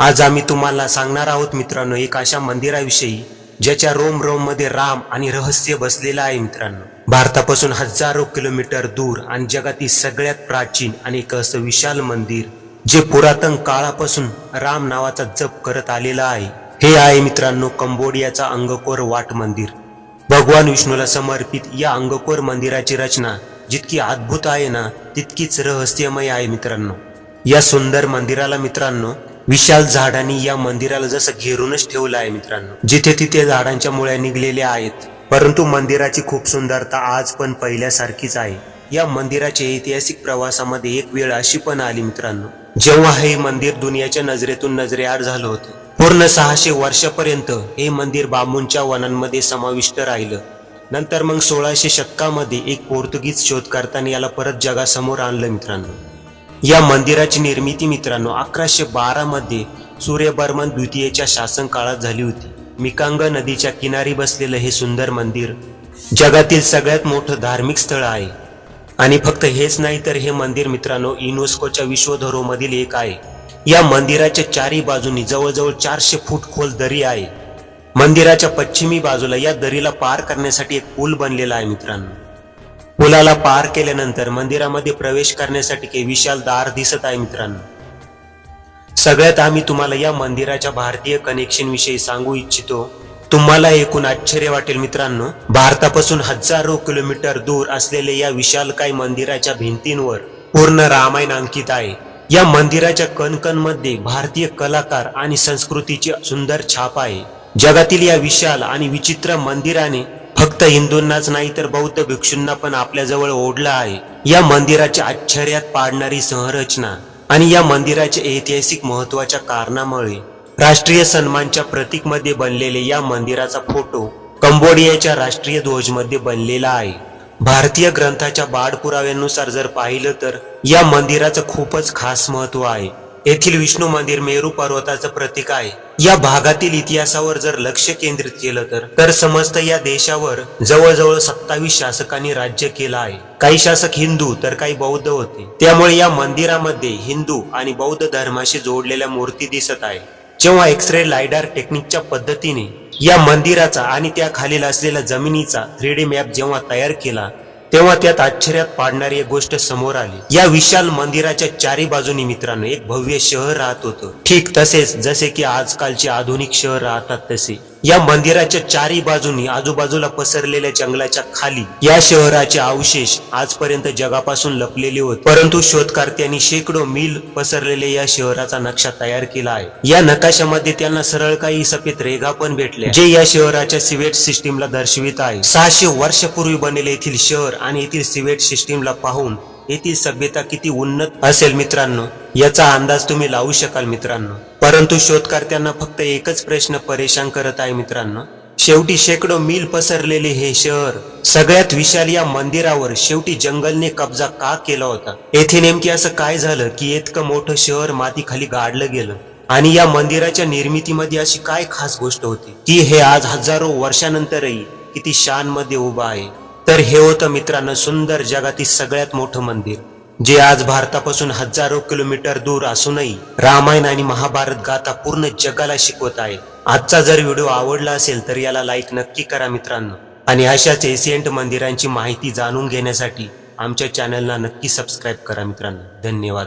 आज आम्ही तुम्हाला सांगणार आहोत मित्रांनो एक अशा मंदिराविषयी ज्याच्या रोम रोममध्ये राम आणि रहस्य बसलेला आहे मित्रांनो. भारतापासून हजारो किलोमीटर दूर आणि जगातील सगळ्यात प्राचीन आणि एक असं विशाल मंदिर जे पुरातन काळापासून राम नावाचा जप करत आलेला आहे. हे आहे मित्रांनो कंबोडियाचा अंगकोर वाट मंदिर. भगवान विष्णूला समर्पित या अंगकोर मंदिराची रचना जितकी अद्भुत आहे ना तितकीच रहस्यमय आहे मित्रांनो. या सुंदर मंदिराला मित्रांनो विशाल झाडांनी या मंदिराला जसं घेरूनच ठेवलं आहे मित्रांनो. जिथे तिथे झाडांच्या मुळ्या निघलेल्या आहेत. परंतु मंदिराची खूप सुंदरता आज पण पहिल्यासारखीच आहे. या मंदिराच्या ऐतिहासिक प्रवासामध्ये एक वेळ अशी पण आली मित्रांनो. जेव्हा हे मंदिर दुनियाच्या नजरेतून नजरेआड झालं होतं. पूर्ण सहाशे वर्षापर्यंत हे मंदिर बांबूंच्या वनांमध्ये समाविष्ट राहिलं. नंतर मग सोळाशे शतकामध्ये एक पोर्तुगीज शोधकर्त्याने याला परत जगासमोर आणलं मित्रांनो. या मंदिराची निर्मिती मित्रांनो अकराशे बारा मध्ये सूर्यबर्मन द्वितीयच्या शासन काळात झाली होती. मिकांग नदीच्या किनारी बसलेलं हे सुंदर मंदिर जगातील सगळ्यात मोठं धार्मिक स्थळ आहे. आणि फक्त हेच नाही तर हे मंदिर मित्रांनो युनेस्कोच्या विश्वधरोमधील एक आहे. या मंदिराच्या चारी बाजूनी जवळजवळ चारशे फूट खोल दरी आहे. मंदिराच्या पश्चिमी बाजूला या दरीला पार करण्यासाठी एक पूल बनलेला आहे मित्रांनो. पुलाला पार केल्यानंतर मंदिरामध्ये प्रवेश करण्यासाठी के विशाल दार दिसत आहे मित्रांनो. सगळ्यात आम्ही तुम्हाला या मंदिराच्या भारतीय कनेक्शन विषयी सांगू इच्छितो. तुम्हाला एकूण आश्चर्य वाटेल मित्रांनो. भारतापासून हजारो किलोमीटर दूर असलेल्या या विशालकाय मंदिराच्या भिंतींवर पूर्ण रामायण अंकित आहे. या मंदिराच्या कणकणमध्ये भारतीय कलाकार आणि संस्कृतीची सुंदर छाप आहे. जगातील या विशाल आणि विचित्र मंदिराने फक्त हिंदूंनाच नाही तर बौद्ध भिक्षूंना पण आपल्याजवळ ओढला आहे. या मंदिराच्या आश्चर्यात पाडणारी संरचना आणि या मंदिराच्या ऐतिहासिक महत्त्वाच्या कारणामुळे राष्ट्रीय सन्मानच्या प्रतीकमध्ये बनलेले या मंदिराचा फोटो कंबोडियाच्या राष्ट्रीय ध्वजमध्ये बनलेला आहे. भारतीय ग्रंथाच्या बाड पुराव्यानुसार जर पाहिलं तर या मंदिराचं खूपच खास महत्त्व आहे. येथील विष्णू मंदिर मेरू पर्वताचं प्रतीक आहे. या भागातील इतिहासावर जर लक्ष केंद्रित केलं तर तर या देशावर जवळजवळ सत्तावीस शासकांनी राज्य केलं आहे. काही शासक हिंदू तर काही बौद्ध होते. त्यामुळे या मंदिरामध्ये हिंदू आणि बौद्ध धर्माशी जोडलेल्या मूर्ती दिसत आहे. जेव्हा एक्स रे लायडार टेक्निकच्या पद्धतीने या मंदिराचा आणि त्या खालील असलेल्या जमिनीचा थ्री डी मॅप जेव्हा तयार केला तेव्हा त्यात आश्चर्यात पाडणारी एक गोष्ट समोर आली. या विशाल मंदिराच्या चारी बाजूनी मित्रांनो एक भव्य शहर राहत होतं. ठीक तसेच जसे की आजकालचे आधुनिक शहर राहतात तसे. या मंदिराच्या चारी बाजूनी आजूबाजूला पसरलेल्या जंगलाच्या खाली या शहराचे अवशेष आजपर्यंत जगापासून लपलेले होते. परंतु शोधकर्त्यांनी शेकडो मिल पसरलेले या शहराचा नक्षा तयार केला आहे. या नकाशामध्ये त्यांना सरळ काही सफेद रेघा पण भेटल्या. जे या शहराच्या सिवेट सिस्टीमला दर्शवित आहे. सहाशे वर्षापूर्वी बनलेले येथील शहर आणि येथील सिवेट सिस्टीमला पाहून येथील सभ्यता किती उन्नत असेल मित्रांनो याचा अंदाज तुम्ही लावू शकाल मित्रांनो. परंतु शोधकर्त्यांना फक्त एकच प्रश्न परेशान करत आहे मित्रांनो. शेवटी शेकडो मील पसरलेले हे शहर सगळ्यात विशाल या मंदिरावर शेवटी जंगलने कब्जा का केला होता? येथे नेमके असं काय झालं की इतकं मोठं शहर मातीखाली गाडलं गेलं? आणि या मंदिराच्या निर्मितीमध्ये अशी काय खास गोष्ट होती? की हे आज हजारो वर्षानंतरही किती शानमध्ये उभं आहे? तर हे होतं मित्रांनो सुंदर जगातील सगळ्यात मोठं मंदिर जे आज भारतापासून हजारो किलोमीटर दूर असूनही रामायण आणि महाभारत गाथा पूर्ण जगाला शिकवत आहे आजचा जर व्हिडिओ आवडला असेल तर याला लाईक नक्की करा मित्रांनो. आणि अशाच एशियंट मंदिरांची माहिती जाणून घेण्यासाठी आमच्या चॅनलला नक्की सबस्क्राईब करा मित्रांनो. धन्यवाद.